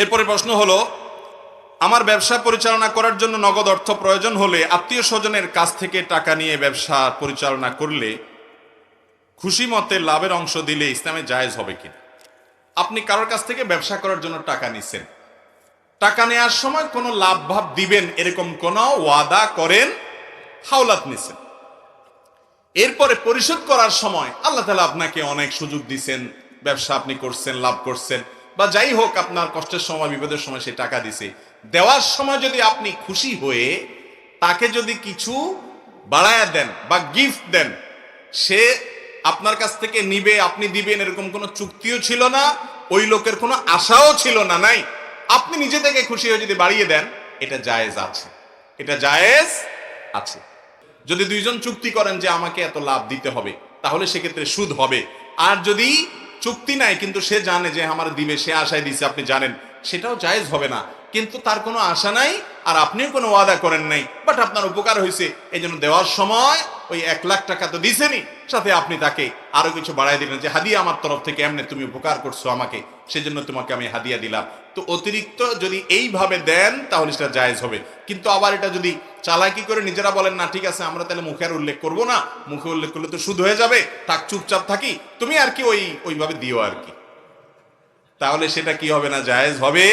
এরপরে প্রশ্ন হলো, আমার ব্যবসা পরিচালনা করার জন্য নগদ অর্থ প্রয়োজন হলে আত্মীয় স্বজনের কাছ থেকে টাকা নিয়ে ব্যবসা পরিচালনা করলে খুশি মতে লাভের অংশ দিলে ইসলামে জায়েজ হবে কিনা? আপনি কারোর কাছ থেকে ব্যবসা করার জন্য টাকা নিছেন। টাকা নেওয়ার সময় কোনো লাভ ভাব দিবেন এরকম কোনো ওয়াদা করেন, হাওলাত নিছেন। এরপরে পরিশোধ করার সময় আল্লাহ তালা আপনাকে অনেক সুযোগ দিছেন, ব্যবসা আপনি করছেন, লাভ করছেন। বা যাই হোক আপনার কষ্টের সময়, বিপদের সময় সে টাকা দিছে। দেওয়ার সময় যদি আপনি খুশি হয়ে তাকে যদি কিছু বাড়ায়া দেন বা গিফট দেন, সে আপনার কাছ থেকে নিবে, আপনি দিবেন এরকম কোনো চুক্তিও ছিল না, ওই লোকের কোনো আশাও ছিল না, নাই। আপনি নিজে থেকে খুশি হয়ে যদি বাড়িয়ে দেন, এটা জায়েজ আছে। এটা জায়েজ আছে। যদি দুইজন চুক্তি করেন যে আমাকে এত লাভ দিতে হবে, তাহলে সেক্ষেত্রে সুদ হবে। আর যদি চুক্তি নাই, কিন্তু সে জানে যে আমার দিবে, সে আশায় দিছে, আপনি জানেন। সেটাও জায়েজ হবে না। কিন্তু তার কোনো আশা নাই, আর আপনিও কোনো ওয়াদা করেন নাই। বাট আপনার উপকার হয়েছে এই জন্য দেওয়ার সময় ওই এক লাখ টাকা তো দিছেনি সাথে আপনি তাকে আরও কিছু বাড়াই দিলেন যে, হাদিয়া আমার তরফ থেকে এমনি তুমি উপকার করছ আমাকে, সেজন্য তোমাকে আমি হাদিয়া দিলাম। তো অতিরিক্ত যদি এইভাবে দেন, তাহলে সেটা জায়েজ হবে। কিন্তু আবার এটা যদি চালাকি করে নিজেরা বলেন, না, ঠিক আছে, আমরা তাহলে মুখে আর উল্লেখ করব না। মুখে উল্লেখ করলে তো সুদ হয়ে যাবে। থাক, চুপচাপ থাকি। তুমি আর কি ওই, ওইভাবে দিও আর কি। তাহলে সেটা কি হবে না? জায়েজ হবে